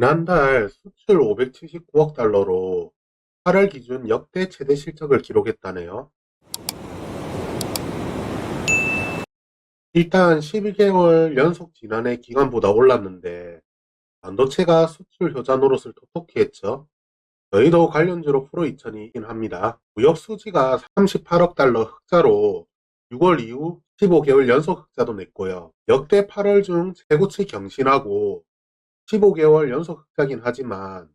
지난달 수출 579억 달러로 8월 기준 역대 최대 실적을 기록했다네요. 일단 12개월 연속 지난해 기간보다 올랐는데 반도체가 수출 효자 노릇을 톡톡히 했죠. 저희도 관련주로 프로 2000이긴 합니다. 무역 수지가 38억 달러 흑자로 6월 이후 15개월 연속 흑자도 냈고요. 역대 8월 중 최고치 경신하고 15개월 연속 흑자긴 하지만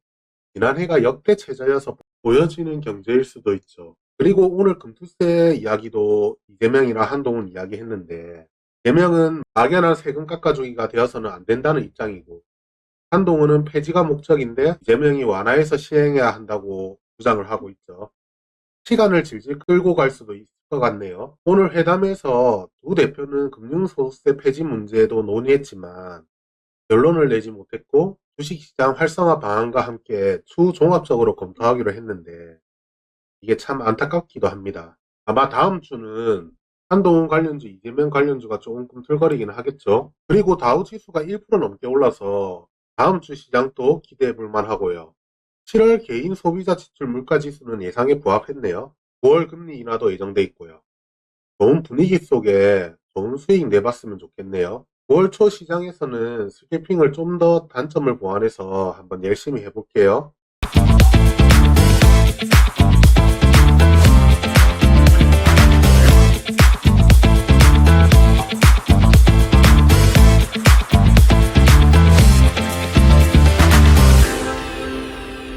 지난해가 역대 최저여서 보여지는 경제일 수도 있죠. 그리고 오늘 금투세 이야기도 이재명이랑 한동훈 이야기했는데 이재명은 막연한 세금 깎아주기가 되어서는 안 된다는 입장이고 한동훈은 폐지가 목적인데 이재명이 완화해서 시행해야 한다고 주장을 하고 있죠. 시간을 질질 끌고 갈 수도 있을 것 같네요. 오늘 회담에서 두 대표는 금융소득세 폐지 문제도 논의했지만 결론을 내지 못했고 주식시장 활성화 방안과 함께 추후 종합적으로 검토하기로 했는데 이게 참 안타깝기도 합니다. 아마 다음 주는 한동훈 관련주, 이재명 관련주가 조금 꿈틀거리긴 하겠죠. 그리고 다우 지수가 1% 넘게 올라서 다음 주 시장도 기대해 볼 만 하고요. 7월 개인 소비자 지출 물가 지수는 예상에 부합했네요. 9월 금리 인하도 예정돼 있고요. 좋은 분위기 속에 좋은 수익 내봤으면 좋겠네요. 9월 초 시장에서는 스캐핑을 좀 더 단점을 보완해서 한번 열심히 해볼게요.